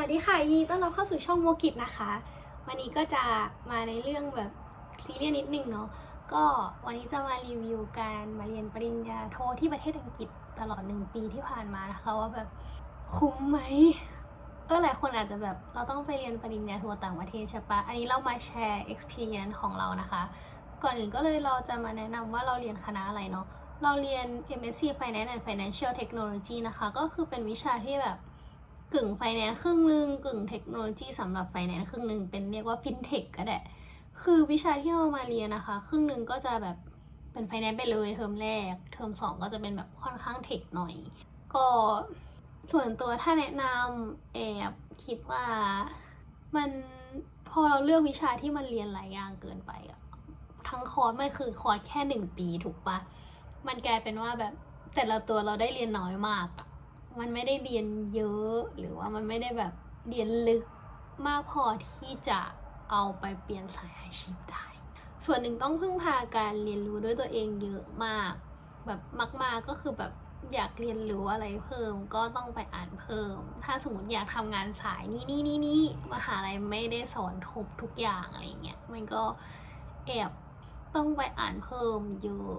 วัสดีค่ะยินดีต้อนรับเข้าสู่ช่องโมกิจนะคะ วันนี้ก็จะมาในเรื่องแบบซีเรียสนิดนึงเนาะก็วันนี้จะมารีวิวการมาเรียนปริญญาโทที่ประเทศอังกฤษตลอดหนึ่งปีที่ผ่านมานะคะว่าแบบคุ้มไหมเออหลายคนอาจจะแบบเราต้องไปเรียนปริญญาโทต่างประเทศใช่ปะอันนี้เรามาแชร์ experience ของเรานะคะ ก่อนอื่นก็เลยเราจะมาแนะนำว่าเราเรียนคณะอะไรเนาะเราเรียน MSc Finance and Financial Technology นะคะ ก็คือเป็นวิชาที่แบบ กึ่ง Finance ครึ่งหนึ่งกึ่งเทคโนโลยีสำหรับ Finance ครึ่งหนึ่งเป็นเรียกว่า FinTech ก็ได้ คือวิชาที่เรามาเรียนนะคะ ครึ่งหนึ่งก็จะแบบเป็น Finance ไปเลยเทอมแรก เทอมสองก็จะเป็นแบบค่อนข้างเทคหน่อย ก็ส่วนตัวถ้าแนะนำแอบคิดว่ามันพอเราเลือกวิชาที่มันเรียนหลายอย่างเกินไปอะทั้งคอร์สมันคือคอร์สแค่หนึ่งปีถูกปะมันกลายเป็นว่าแบบแต่ละตัวเราได้เรียนน้อยมากอะ มันไม่ได้เรียนเยอะหรือว่ามันไม่ได้แบบเรียนลึกมากพอที่จะเอาไปเปลี่ยนสายอาชีพได้ ส่วนหนึ่งต้องพึ่งพาการเรียนรู้ด้วยตัวเองเยอะมาก แบบมากๆก็คือแบบอยากเรียนรู้อะไรเพิ่มก็ต้องไปอ่านเพิ่ม ถ้าสมมติอยากทำงานสายนี่นี่นี่นี่มหาลัยไม่ได้สอนครบทุกอย่างอะไรเงี้ย มันก็แอบต้องไปอ่านเพิ่มเยอะ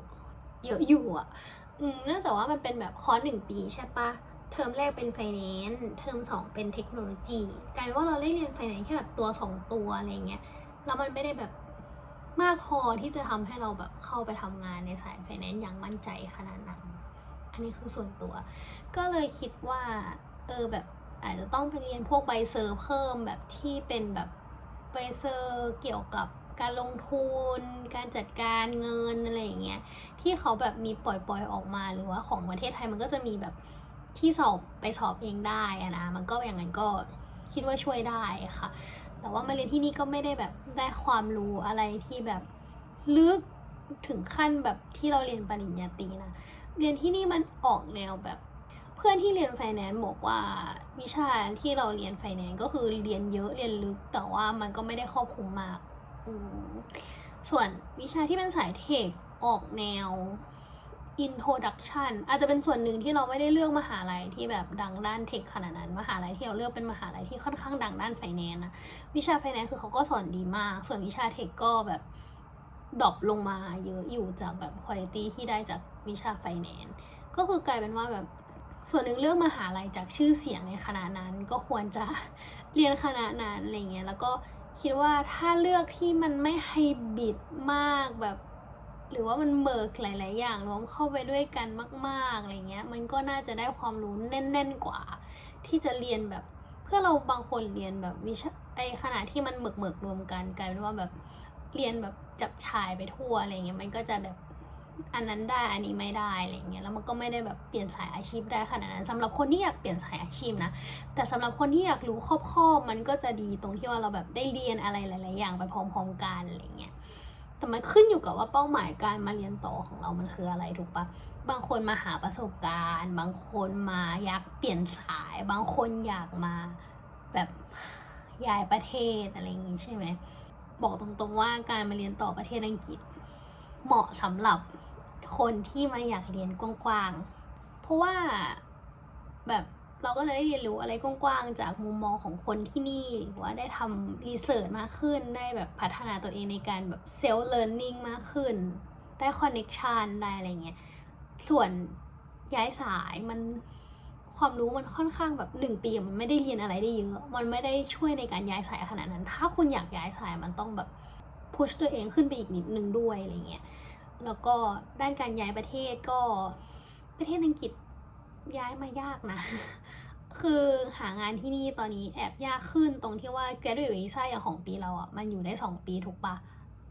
เยอะอยู่อะ อืมเนื่องจากว่ามันเป็นแบบคอร์สหนึ่งปีใช่ปะ เทอมแรกเป็นไฟแนนซ์เทอมสองเป็นเทคโนโลยีกลายเป็นว่าเราได้เรียนไฟแนนซ์แค่แบบตัวสองตัวอะไรเงี้ยแล้วมันไม่ได้แบบมากพอที่จะทำให้เราแบบเข้าไปทำงานในสายไฟแนนซ์อย่างมั่นใจขนาดนั้นอันนี้คือส่วนตัว ก็เลยคิดว่าเออแบบอาจจะต้องไปเรียนพวกใบเซอร์เพิ่มแบบที่เป็นแบบใบเซอร์เกี่ยวกับการลงทุน การจัดการเงินอะไรอย่างเงี้ยที่เขาแบบมีปล่อยๆออกมาหรือว่าของประเทศไทยมันก็จะมีแบบ ที่สอบไปสอบเองได้อะนะมันก็อย่างนั้นก็คิดว่าช่วยได้ค่ะ แต่ว่ามาเรียนที่นี่ก็ไม่ได้แบบได้ความรู้อะไรที่แบบลึกถึงขั้นแบบที่เราเรียนปริญญาตรีนะเรียนที่นี่มันออกแนวแบบเพื่อนที่เรียนไฟแนนซ์บอกว่าวิชาที่เราเรียนไฟแนนซ์ก็คือเรียนเยอะเรียนลึก แต่ว่ามันก็ไม่ได้ครอบคลุมมากส่วนวิชาที่เป็นสายเทคออกแนว introduction อาจจะเป็นส่วนหนึ่งที่เราไม่ได้เลือกมหาลัยที่แบบดังด้านเทคขนาดนั้น มหาลัยที่เราเลือกเป็นมหาลัยที่ค่อนข้างดังด้านไฟแนนซ์นะวิชาไฟแนนซ์คือเขาก็สอนดีมาก ส่วนวิชาเทคก็แบบดรอปลงมาเยอะอยู่จากแบบคุณภาพที่ได้จากวิชาไฟแนนซ์ก็คือกลายเป็นว่าแบบส่วนหนึ่งเลือกมหาลัยจากชื่อเสียงในคณะนั้นก็ควรจะเรียนคณะนั้นอะไรเงี้ยแล้วก็คิดว่าถ้าเลือกที่มันไม่ไฮบริดมากแบบ หรือว่ามันเมิกหลาย ๆ อย่างรวมเข้าไปด้วยกันมาก ๆ อะไรเงี้ย มันก็น่าจะได้ความรู้แน่น ๆ กว่า ที่จะเรียนแบบเพื่อเราบางคนเรียนแบบวิชาไอขณะที่มันเมิกเมิร์กรวมกันกลายเป็นว่าแบบเรียนแบบจับชายไปทั่วอะไรเงี้ยมันก็จะแบบอันนั้นได้อันนี้ไม่ได้อะไรเงี้ยแล้วมันก็ไม่ได้แบบเปลี่ยนสายอาชีพได้ขนาดนั้นสำหรับคนที่อยากเปลี่ยนสายอาชีพนะแต่สำหรับคนที่อยากรู้ครอบๆมันก็จะดีตรงที่ว่าเราแบบได้เรียนอะไรหลาย ๆ อย่างไปพร้อม ๆ กันอะไรเงี้ย แต่มันขึ้นอยู่กับว่าเป้าหมายการมาเรียนต่อของเรามันคืออะไรถูกปะบางคนมาหาประสบการณ์ บางคนมาอยากเปลี่ยนสาย บางคนอยากมาแบบย้ายประเทศอะไรอย่างงี้ใช่ไหมบอกตรงๆว่าการมาเรียนต่อประเทศอังกฤษ เหมาะสำหรับคนที่มาอยากเรียนกว้างๆ เพราะว่าแบบ เราก็จะได้เรียนรู้อะไรกว้างๆ จากมุมมองของคนที่นี่หรือว่าได้ทำรีเสิร์ชมากขึ้น ได้แบบพัฒนาตัวเองในการแบบเซลล์เลิร์นนิ่งมากขึ้น ได้คอนเน็กชันได้อะไรเงี้ย ส่วนย้ายสายมันความรู้มันค่อนข้างแบบหนึ่งปีมันไม่ได้เรียนอะไรได้เยอะ มันไม่ได้ช่วยในการย้ายสายขนาดนั้น ถ้าคุณอยากย้ายสายมันต้องแบบพุชตัวเองขึ้นไปอีกนิดนึงด้วยอะไรเงี้ย แล้วก็ด้านการย้ายประเทศก็ประเทศอังกฤษ ย้ายมายากนะ คือหางานที่นี่ตอนนี้แอบยากขึ้นตรงที่ว่า graduate visa อย่างของปีเราอะ มันอยู่ได้ 2 ปีถูกปะ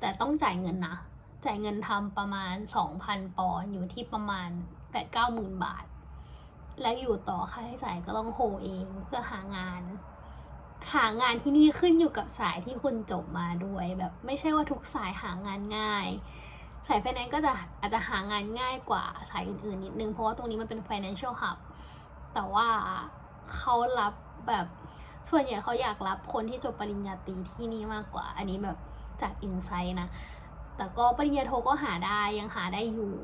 แต่ต้องจ่ายเงินนะ จ่ายเงินทำประมาณ 2,000 ปอนด์อยู่ที่ประมาณ 8-9หมื่นบาท และอยู่ต่อค่าใช้จ่ายก็ต้องโฮเองเพื่อหางานหางานที่นี่ขึ้นอยู่กับสายที่คุณจบมาด้วยแบบไม่ใช่ว่าทุกสายหางานง่าย สายไฟแนนซ์ก็จะอาจจะหางานง่ายกว่าสายอื่นๆนิดนึง เพราะว่าตรงนี้มันเป็น financial hub แต่ว่าเขารับแบบส่วนใหญ่เขาอยากรับคนที่จบปริญญาตรีที่นี่มากกว่า อันนี้แบบจากอินไซต์นะ แต่ก็ปริญญาโทก็หาได้ยังหาได้อยู่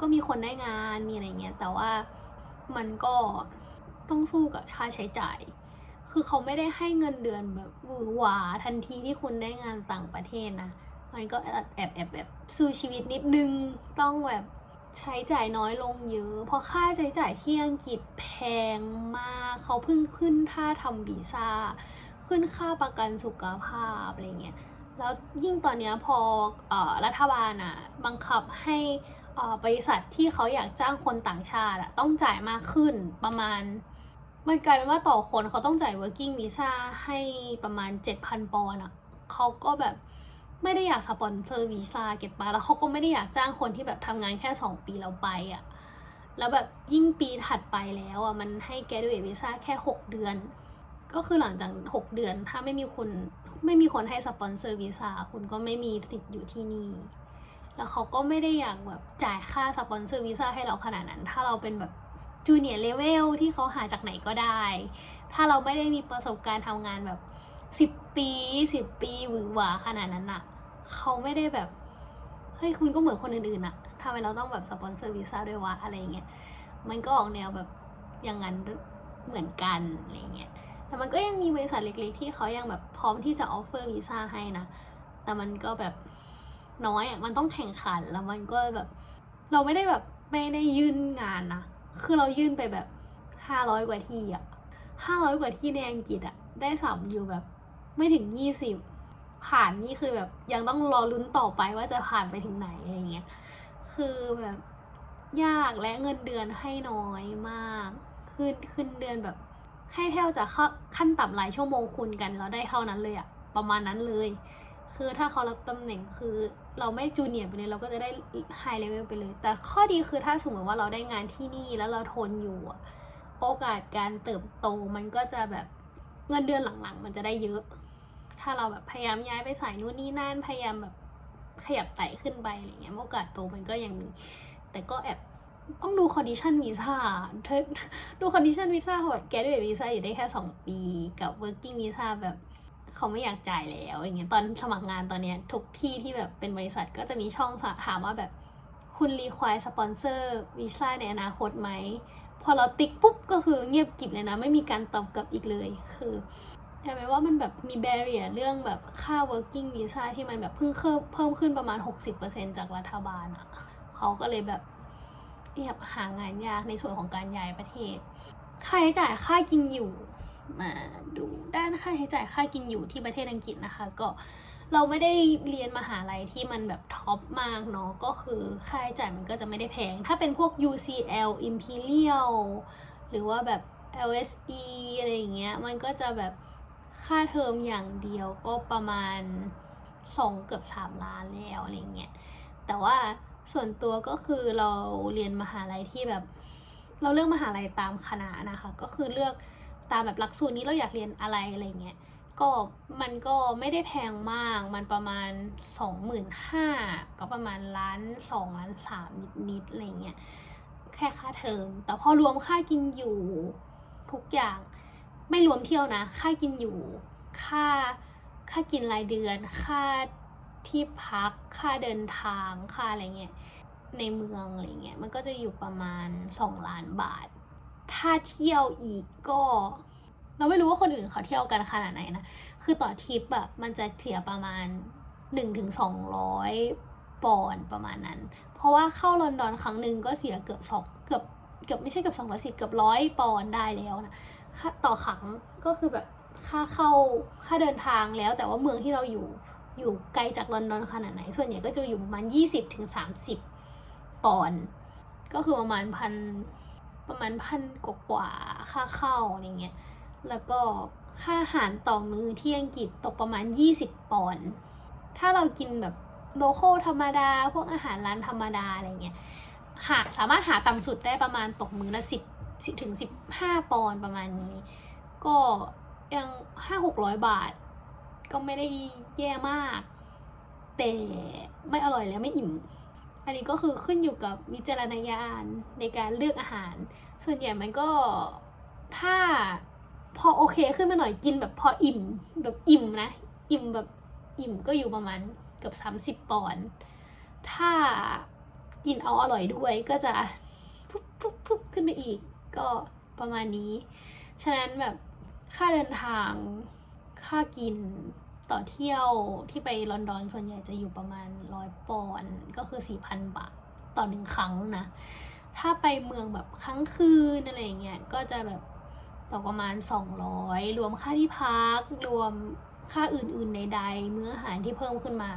ก็มีคนได้งานมีอะไรเงี้ย แต่ว่ามันก็ต้องสู้กับค่าใช้จ่าย คือเขาไม่ได้ให้เงินเดือนแบบหวือหวาทันทีที่คุณได้งานต่างประเทศนะ มันก็แอบแอบแอบแบบสู้ชีวิตนิดนึงต้องแบบใช้จ่ายน้อยลงเยอะ เพราะค่าใช้จ่ายที่อังกฤษแพงมากเขาเพิ่งขึ้นค่าทำวีซ่า ขึ้นค่าประกันสุขภาพอะไรเงี้ยแล้วยิ่งตอนนี้พออรัฐบาลอะบังคับให้บริษัทที่เขาอยากจ้างคนต่างชาติอะต้องจ่ายมากขึ้นประมาณ มันกลายเป็นว่าต่อคนเขาต้องจ่าย working visa ให้ประมาณ 7,000 ปอนด์อะเขาก็แบบ ไม่ได้อยากสปอนเซอร์วีซ่าเก็บมาแล้วเขาก็ไม่ได้อยากจ้างคนที่แบบทำงานแค่ 2 ปีแล้วไปอะแล้วแบบยิ่งปีถัดไปแล้วอะมันให้ graduate visa แค่ 6 เดือน ก็คือหลังจาก 6 เดือน ถ้าไม่มีคุณไม่มีคนให้สปอนเซอร์วีซ่าคุณก็ไม่มีสิทธิ์อยู่ที่นี่ แล้วเขาก็ไม่ได้อยากแบบจ่ายค่าสปอนเซอร์วีซ่าให้เราขนาดนั้น ถ้าเราเป็นแบบจูเนียร์เลเวลที่เขาหาจากไหนก็ได้ ถ้าเราไม่ได้มีประสบการณ์ทำงานแบบสิบ ปีสิบปีหวือหวาขนาดนั้นอะเขาไม่ได้แบบเฮ้ยคุณก็เหมือนคนอื่นๆอะทำไมเราต้องแบบสปอนเซอร์วีซ่าด้วยวะอะไรเงี้ยมันก็ออกแนวแบบอย่างนั้นเหมือนกันอะไรเงี้ยแต่มันก็ยังมีบริษัทเล็กๆ ที่เขายังแบบพร้อมที่จะออฟเฟอร์วีซ่าให้นะแต่มันก็แบบน้อยอะมันต้องแข่งขันแล้วมันก็แบบ เราไม่ได้แบบไม่ได้ยื่นงานนะคือเรายื่นไปแบบห้าร้อยกว่าที่อะห้าร้อยกว่าที่ในอังกฤษอะได้สัมอยู่แบบ ไม่ถึงยี่สิบผ่านนี่คือแบบยังต้องรอลุ้นต่อไปว่าจะผ่านไปถึงไหนอะไรเงี้ยคือแบบยากและเงินเดือนให้น้อยมาก ขึ้นขึ้นเดือนแบบ ให้เท่าจากขั้นต่ำรายชั่วโมงคูณกันแล้วได้เท่านั้นเลยอะประมาณนั้นเลย คือถ้าเขารับตำแหน่งคือเราไม่จูเนียร์ไปเลยเราก็จะได้ไฮเลเวลไปเลย แต่ข้อดีคือถ้าสมมติว่าเราได้งานที่นี่แล้วเราทนอยู่โอกาสการเติบโตมันก็จะแบบเงินเดือนหลังๆ มันจะได้เยอะ ถ้าเราแบบพยายามย้ายไปสายนู่นนี่นั่นพยายามแบบขยับไต่ขึ้นไปอะไรเงี้ยโอกาสโตมันก็ยังมี แต่ก็แอบต้องดูคอนดิชันวีซ่าดูคอนดิชันวีซ่าแบบแกด้วยวีซ่าอยู่ได้แค่สองปีกับ working visa แบบเขาไม่อยากจ่ายแล้วอย่างเงี้ยตอนสมัครงานตอนเนี้ยทุกที่ที่แบบเป็นบริษัทก็จะมีช่องถามว่าแบบคุณรีควายสปอนเซอร์วีซ่าในอนาคตไหม พอเราติ๊กปุ๊บก็คือเงียบกิบเลยนะ ไม่มีการตอบกลับอีกเลย คือ แต่หมายว่ามันแบบมีแบเรียเรื่องแบบค่า working visa ที่มันแบบเพิ่งเพิ่มเพิ่มขึ้นประมาณ 60%จากรัฐบาลอะ่ะเขาก็เลยแบบแอบหางานยากในส่วนของการย้ายประเทศ ค่าใช้จ่ายค่ากินอยู่ มาดูด้านค่าใช้จ่ายค่ากินอยู่ที่ประเทศอังกฤษนะคะ ก็เราไม่ได้เรียนมหาลัยที่มันแบบท็อปมากเนาะก็คือค่าใช้จ่ายมันก็จะไม่ได้แพง ถ้าเป็นพวก UCL Imperial หรือว่าแบบ LSE อะไรอย่างเงี้ยมันก็จะแบบ ค่าเทอมอย่างเดียวก็ประมาณสองเกือบสามล้านแล้วอะไรเงี้ย แต่ว่าส่วนตัวก็คือเราเรียนมหาลัยที่แบบ เราเลือกมหาลัยตามคณะนะคะ ก็คือเลือกตามแบบหลักสูตรนี้เราอยากเรียนอะไรอะไรเงี้ย ก็มันก็ไม่ได้แพงมาก มันประมาณสองหมื่นห้าก็ประมาณล้านสองล้านสามนิดๆอะไรเงี้ย แค่ค่าเทอม แต่พอรวมค่ากินอยู่ทุกอย่าง ไม่รวมเที่ยวนะ ค่ากินอยู่ ค่า ค่ากินรายเดือน ค่าที่พัก ค่าเดินทาง ค่าอะไรเงี้ย ในเมืองอะไรเงี้ย มันก็จะอยู่ประมาณสองล้านบาท ถ้าเที่ยวอีกก็ เราไม่รู้ว่าคนอื่นเขาเที่ยวกันขนาดไหนนะ คือต่อทริปอะมันจะเสียประมาณหนึ่งถึงสองร้อยปอนด์ประมาณนั้น เพราะว่าเข้าลอนดอนครั้งหนึ่งก็เสียเกือบสองเกือบเกือบไม่ใช่เกือบสองร้อยสิเกือบร้อยปอนด์ได้แล้วนะ ต่อครั้งก็คือแบบค่าเข้าค่าเดินทางแล้ว แต่ว่าเมืองที่เราอยู่อยู่ไกลจากลอนดอนขนาดไหน ส่วนใหญ่ก็จะอยู่ประมาณยี่สิบถึงสามสิบปอนด์ก็คือประมาณพันประมาณพันกว่าๆค่าเข้าอะไรเงี้ยแล้วก็ค่าอาหารต่อมือที่อังกฤษตกประมาณ 20 ปอนด์ถ้าเรากินแบบโลโก้ธรรมดา พวกอาหารร้านธรรมดาอะไรเงี้ยหาสามารถหาต่ำสุดได้ประมาณตกมือละ10 ถึง 15 ปอนด์ประมาณนี้ ก็ยังห้าหกร้อยบาท ก็ไม่ได้แย่มาก แต่ไม่อร่อยแล้วไม่อิ่ม อันนี้ก็คือขึ้นอยู่กับวิจารณญาณในการเลือกอาหาร ส่วนใหญ่มันก็ถ้าพอโอเคขึ้นมาหน่อยกินแบบพออิ่ม แบบอิ่มนะ อิ่มแบบอิ่มก็อยู่ประมาณเกือบสามสิบปอนด์ถ้ากินเอาอร่อยด้วยก็จะพุบพุบพุบขึ้นไปอีก ก็ประมาณนี้ ฉะนั้นแบบค่าเดินทาง ค่ากินต่อเที่ยวที่ไปลอนดอนส่วนใหญ่จะอยู่ประมาณร้อยปอนด์ก็คือสี่พันบาทต่อหนึ่งครั้งนะ ถ้าไปเมืองแบบครั้งคืนอะไรเงี้ยก็จะแบบตกประมาณสองร้อยรวมค่าที่พัก รวมค่าอื่นๆใดๆมื้ออาหารที่เพิ่มขึ้นมา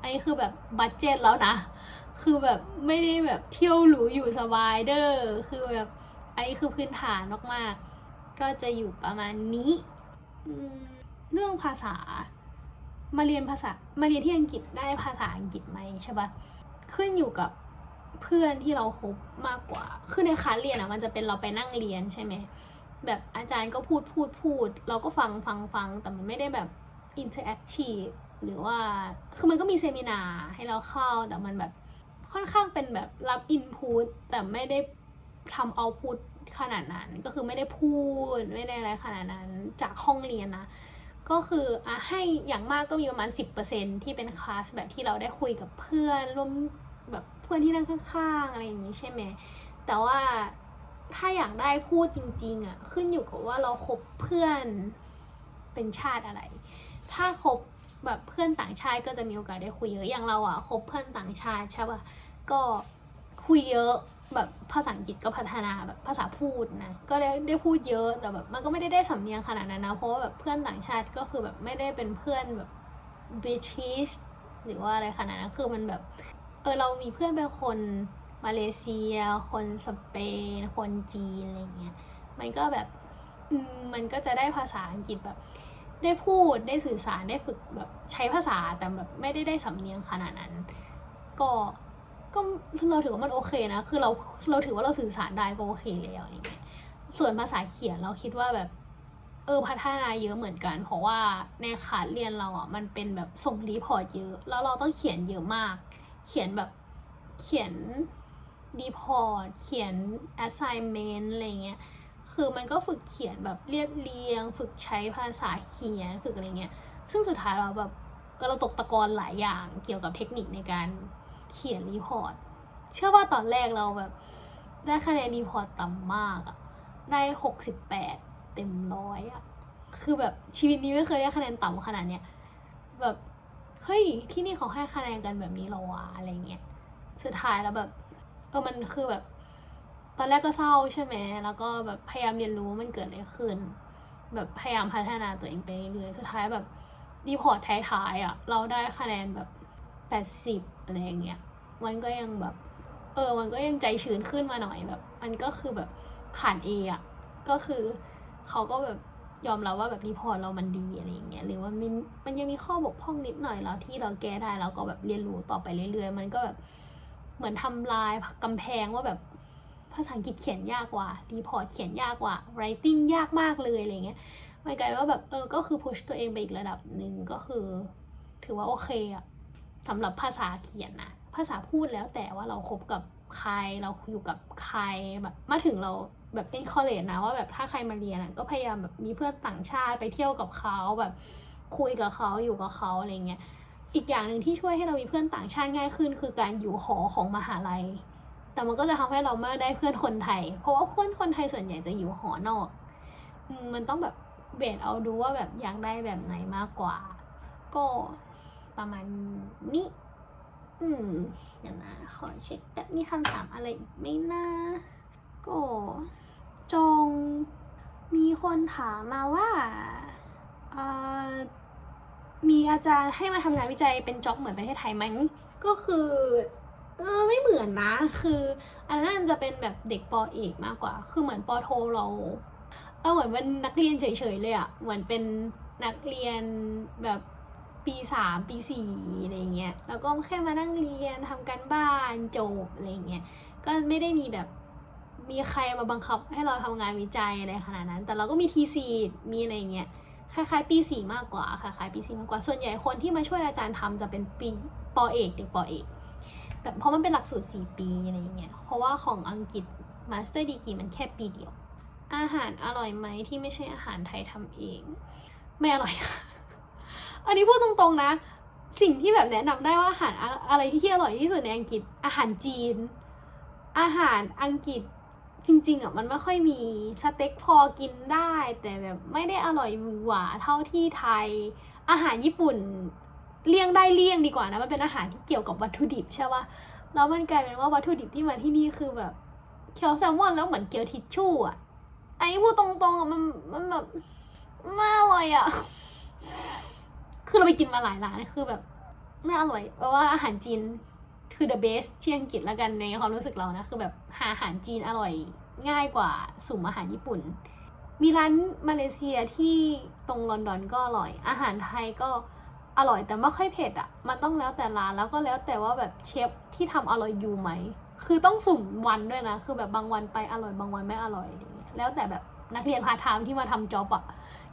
อันนี้คือแบบบัตเจ็ตแล้วนะ คือแบบไม่ได้แบบเที่ยวหรูอยู่สบายเด้อคือแบบ อันนี้คือพื้นฐานมากๆ ก็จะอยู่ประมาณนี้ เรื่องภาษา มาเรียนภาษา มาเรียนที่อังกฤษได้ภาษาอังกฤษไหมใช่ปะขึ้นอยู่กับเพื่อนที่เราคบมากกว่า คือในคลาสเรียนอะมันจะเป็นเราไปนั่งเรียนใช่ไหม แบบอาจารย์ก็พูดพูดพูด เราก็ฟังฟังฟัง แต่มันไม่ได้แบบอินเทอร์แอคทีฟหรือว่า คือมันก็มีเซมินาร์ให้เราเข้า แต่มันแบบค่อนข้างเป็นแบบรับอินพุตแต่ไม่ได้ ทำเอาพุตขนาดนั้นก็คือไม่ได้พูดไม่ได้อะไรขนาดนั้นจากห้องเรียนนะ ก็คืออะให้อย่างมากก็มีประมาณ 10%ที่เป็นคลาสแบบที่เราได้คุยกับเพื่อนร่วมแบบเพื่อนที่นั่งข้างๆอะไรอย่างนี้ใช่ไหมแต่ว่าถ้าอยากได้พูดจริง ๆอะขึ้นอยู่กับว่าเราคบเพื่อนเป็นชาติอะไร ถ้าคบแบบเพื่อนต่างชาติก็จะมีโอกาสได้คุยเยอะอย่างเราอะคบเพื่อนต่างชาติใช่ป่ะก็คุยเยอะ แบบภาษาอังกฤษก็พัฒนาแบบภาษาพูดนะ ก็ได้ได้พูดเยอะแต่แบบมันก็ไม่ได้ได้สำเนียงขนาดนั้นนะ เพราะว่าแบบเพื่อนต่างชาติก็คือแบบไม่ได้เป็นเพื่อนแบบ British หรือว่าอะไรขนาดนั้นคือมันแบบเออเรามีเพื่อนเป็นคนมาเลเซีย คนสเปน คนจีนอะไรเงี้ยมันก็แบบมันก็จะได้ภาษาอังกฤษแบบ ได้พูดได้สื่อสารได้ฝึกแบบใช้ภาษาแต่แบบไม่ได้ได้สำเนียงขนาดนั้น ก็ ก็เราถือว่ามันโอเคนะ คือเราเราถือว่าเราสื่อสารได้ก็โอเคแล้วอะไรเงี้ยส่วนภาษาเขียนเราคิดว่าแบบเออพัฒนาเยอะเหมือนกัน เพราะว่าในขาดเรียนเราอะมันเป็นแบบส่งรีพอร์ตเยอะ แล้วเราต้องเขียนเยอะมาก เขียนแบบเขียนรีพอร์ตเขียน assignment อะไรเงี้ยคือมันก็ฝึกเขียนแบบเรียบเรียง ฝึกใช้ภาษาเขียนฝึกอะไรเงี้ย ซึ่งสุดท้ายเราแบบก็เราตกตะกอนหลายอย่างเกี่ยวกับเทคนิคในการ เขียนรีพอร์ต เชื่อว่าตอนแรกเราแบบ ได้คะแนนรีพอร์ตต่ำมากอะได้หกสิบแปดเต็มร้อยอะคือแบบชีวิตนี้ไม่เคยได้คะแนนต่ำขนาดเนี้ยแบบเฮ้ยที่นี่เขาให้คะแนนกันแบบนี้เหรอวะอะไรเงี้ยสุดท้ายแล้วแบบเออมันคือแบบ ตอนแรกก็เศร้าใช่ไหมแล้วก็แบบพยายามเรียนรู้ว่ามันเกิดอะไรขึ้น แบบพยายามพัฒนาตัวเองไปเรื่อยสุดท้ายแบบรีพอร์ตท้ายๆอะ เราได้คะแนนแบบแปดสิบอะไรอย่างเงี้ย มันก็ยังแบบ เออ มันก็ยังใจชื้นขึ้นมาหน่อยแบบ มันก็คือแบบผ่านเออะก็คือเขาก็แบบยอมรับว่าแบบรีพอร์ตเรามันดีอะไรอย่างเงี้ยหรือว่ามันมันยังมีข้อบกพร่องนิดหน่อยแล้วที่เราแก้ได้เราก็แบบเรียนรู้ต่อไปเรื่อยๆ มันก็แบบเหมือนทำลายกำแพงว่าแบบภาษาอังกฤษเขียนยากกว่ารีพอร์ตเขียนยากกว่า writing ยากมากเลยอะไรเงี้ยมันกลายว่าแบบเออก็คือพุชตัวเองไปอีกระดับหนึ่งก็คือ ถือว่าโอเคอะสำหรับภาษาเขียนนะ ภาษาพูดแล้วแต่ว่าเราคบกับใครเราอยู่กับใครแบบมาถึงเราแบบเป็นคอเลจนะว่าแบบถ้าใครมาเรียนก็พยายามแบบมีเพื่อนต่างชาติไปเที่ยวกับเขาแบบคุยกับเขาอยู่กับเขาอะไรเงี้ยอีกอย่างหนึ่งที่ช่วยให้เรามีเพื่อนต่างชาติง่ายขึ้น คือการอยู่หอของมหาลัย แต่มันก็จะทำให้เราไม่ได้เพื่อนคนไทย เพราะว่าเพื่อนคนไทยส่วนใหญ่จะอยู่หอนอก มันต้องแบบเบสเอาดูว่าแบบอยากได้แบบไหนมากกว่า ก็ประมาณนี้ อืม เดี๋ยวนะขอเช็คแบบมีคำถามอะไรอีกไหมนะก็จงมีคนถามมาว่าเอ่อมีอาจารย์ให้มาทำงานวิจัยเป็นจ็อบเหมือนประเทศไทยไหมก็คือเออไม่เหมือนนะ คืออันนั้นจะเป็นแบบเด็กปอเอกมากกว่า คือเหมือนปอโทเราเออเหมือนเป็นนักเรียนเฉยๆเลยอะเหมือนเป็นนักเรียนแบบ ปีสามปีสี่อะไรเงี้ยแล้วก็แค่มานั่งเรียนทำการบ้านจบอะไรเงี้ยก็ไม่ได้มีแบบมีใครมาบังคับให้เราทำงานวิจัยอะไรขนาดนั้น แต่เราก็มีทีซีมีอะไรเงี้ยคล้ายๆ ปีสี่มากกว่าคล้ายๆปีสี่มากกว่าส่วนใหญ่คนที่มาช่วยอาจารย์ทำจะเป็นปีปอเอกเด็กปอเอกแบบเพราะมันเป็นหลักสูตรสี่ปีอะไรเงี้ยเพราะว่าของอังกฤษมาสเตอร์ดีกีมันแค่ปีเดียว อาหารอร่อยไหมที่ไม่ใช่อาหารไทยทำเอง ไม่อร่อยค่ะ อันนี้พูดตรงๆนะ สิ่งที่แบบแนะนำได้ว่าอาหารอะไรที่อร่อยที่สุดในอังกฤษอาหารจีน อาหารอังกฤษจริงๆอะมันไม่ค่อยมีสเต็กพอกินได้ แต่แบบไม่ได้อร่อยหวือหวาเท่าที่ไทย อาหารญี่ปุ่นเลี่ยงได้เลี่ยงดีกว่านะมันเป็นอาหารที่เกี่ยวกับวัตถุดิบใช่ปะแล้วมันกลายเป็นว่าวัตถุดิบที่มาที่นี่คือแบบเคียวแซลมอนแล้วเหมือนเกี๊ยวทิชชู่อะอันนี้พูดตรงๆอะมันมันแบบไม่อร่อยอะ คือเราไปกินมาหลายร้านคือแบบไม่อร่อยเพราะว่าอาหารจีนคือ the best ที่อังกฤษแล้วกันในความรู้สึกเรานะ คือแบบหาอาหารจีนอร่อยง่ายกว่าสุ่มอาหารญี่ปุ่น มีร้านมาเลเซียที่ตรงลอนดอนก็อร่อย อาหารไทยก็อร่อยแต่ไม่ค่อยเผ็ดอะ่ะ มันต้องแล้วแต่ร้านแล้วก็แล้วแต่ว่าแบบเชฟที่ทำอร่อยอยู่ไหม คือต้องสุ่มวันด้วยนะ คือแบบบางวันไปอร่อยบางวันไม่อร่อยอะไรเงี้ย แล้วแต่แบบนักเรียนพาทไทม์ที่มาทำจ็อบอะ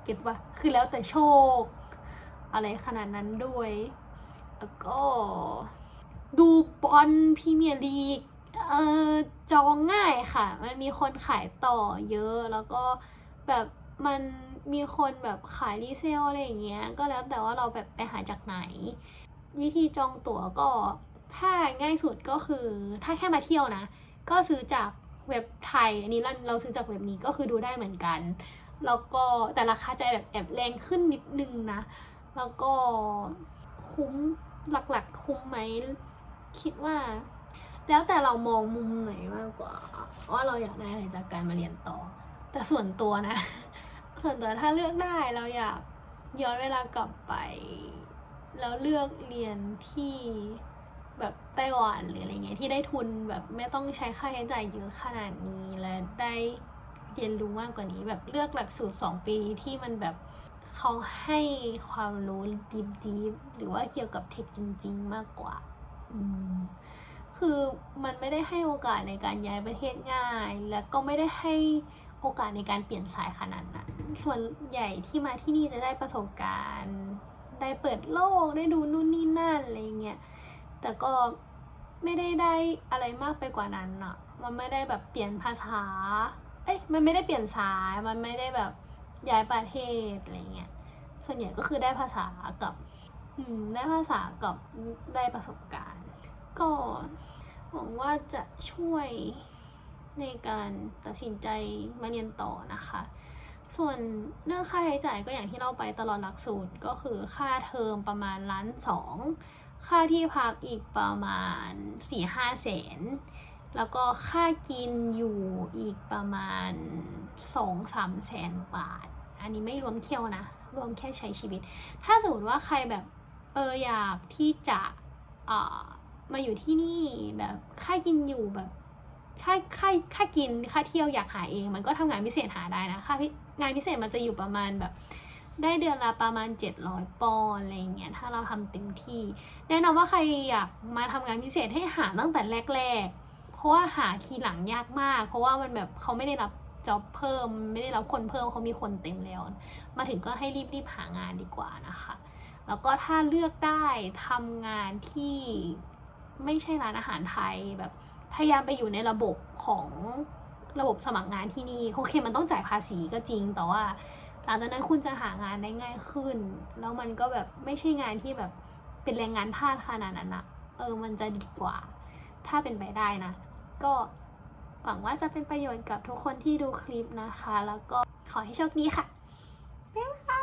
เก็ตปะคือแล้วแต่โชค อะไรขนาดนั้นด้วยแล้วก็ดูบอลพรีเมียร์ลีกเออจองง่ายค่ะ มันมีคนขายต่อเยอะแล้วก็แบบมันมีคนแบบขายรีเซลอะไรอย่างเงี้ย ก็แล้วแต่ว่าเราแบบไปหาจากไหน วิธีจองตั๋วก็ถ้าง่ายสุดก็คือ ถ้าแค่มาเที่ยวนะ ก็ซื้อจากเว็บไทย อันนี้เราเราซื้อจากเว็บนี้ก็คือดูได้เหมือนกัน แล้วก็แต่ราคาจะแบบแอบแรงขึ้นนิดนึงนะ แล้วก็คุ้มหลักๆ คุ้มไหมคิดว่า แล้วแต่เรามองมุมไหนมากกว่า ว่าเราอยากได้อะไรจากการมาเรียนต่อ แต่ส่วนตัวนะ ส่วนตัวถ้าเลือกได้เราอยากย้อนเวลากลับไป แล้วเลือกเรียนที่แบบไต้หวันหรืออะไรเงี้ยที่ได้ทุนแบบไม่ต้องใช้ค่าใช้จ่ายเยอะขนาดนี้และได้เรียนรู้มากกว่านี้แบบเลือกหลักสูตรสองปีที่มันแบบ เขาให้ความรู้ดีดีหรือว่าเกี่ยวกับเทคจริง ๆ มากกว่าคือมันไม่ได้ให้โอกาสในการย้ายประเทศง่าย แล้วก็ไม่ได้ให้โอกาสในการเปลี่ยนสายขนาดนั้นส่วนใหญ่ที่มาที่นี่จะได้ประสบการณ์ ได้เปิดโลกได้ดูนู่นนี่นั่นอะไรเงี้ยแต่ก็ไม่ได้ได้อะไรมากไปกว่านั้นอะมันไม่ได้แบบเปลี่ยนภาษา เอ้ยมันไม่ได้เปลี่ยนสายมันไม่ได้แบบ ย้ายประเทศอะไรเงี้ย ส่วนใหญ่ก็คือได้ภาษากับอืมได้ภาษากับได้ประสบการณ์ ก็หวังว่าจะช่วยในการตัดสินใจมาเรียนต่อนะคะ ส่วนเรื่องค่าใช้จ่ายก็อย่างที่เราไปตลอดหลักสูตรก็คือค่าเทอมประมาณล้านสอง ค่าที่พักอีกประมาณสี่ห้าแสน แล้วก็ค่ากินอยู่อีกประมาณสองสามแสนบาท อันนี้ไม่รวมเที่ยวนะ รวมแค่ใช้ชีวิต ถ้าสมมติว่าใครแบบเอออยากที่จะเออมาอยู่ที่นี่แบบค่ากินอยู่แบบค่าค่าค่ากินค่าเที่ยวอยากหาเอง มันก็ทำงานพิเศษหาได้นะค่าพิงานพิเศษมันจะอยู่ประมาณแบบ ได้เดือนละประมาณ 700 ปอนด์อะไรเงี้ยถ้าเราทำเต็มที่ แน่นอนว่าใครอยากมาทำงานพิเศษให้หาตั้งแต่แรก ๆ ราะว่าหาทีหลังยากมาก เพราะว่ามันแบบเขาไม่ได้รับจ็อบเพิ่ม ไม่ได้รับคนเพิ่มเขามีคนเต็มแล้ว มาถึงก็ให้รีบๆหางานดีกว่านะคะ แล้วก็ถ้าเลือกได้ทำงานที่ไม่ใช่ร้านอาหารไทยแบบพยายามไปอยู่ในระบบของระบบสมัครงานที่นี่โอเคมันต้องจ่ายภาษีก็จริง แต่ว่าหลังจากนั้นคุณจะหางานได้ง่ายขึ้น แล้วมันก็แบบไม่ใช่งานที่แบบเป็นแรงงานทาสขนาดนั้นอะเออมันจะดีกว่า ถ้าเป็นไปได้นะ ก็หวังว่าจะเป็นประโยชน์กับทุกคนที่ดูคลิปนะคะ แล้วก็ขอให้โชคดีค่ะ บ๊ายบาย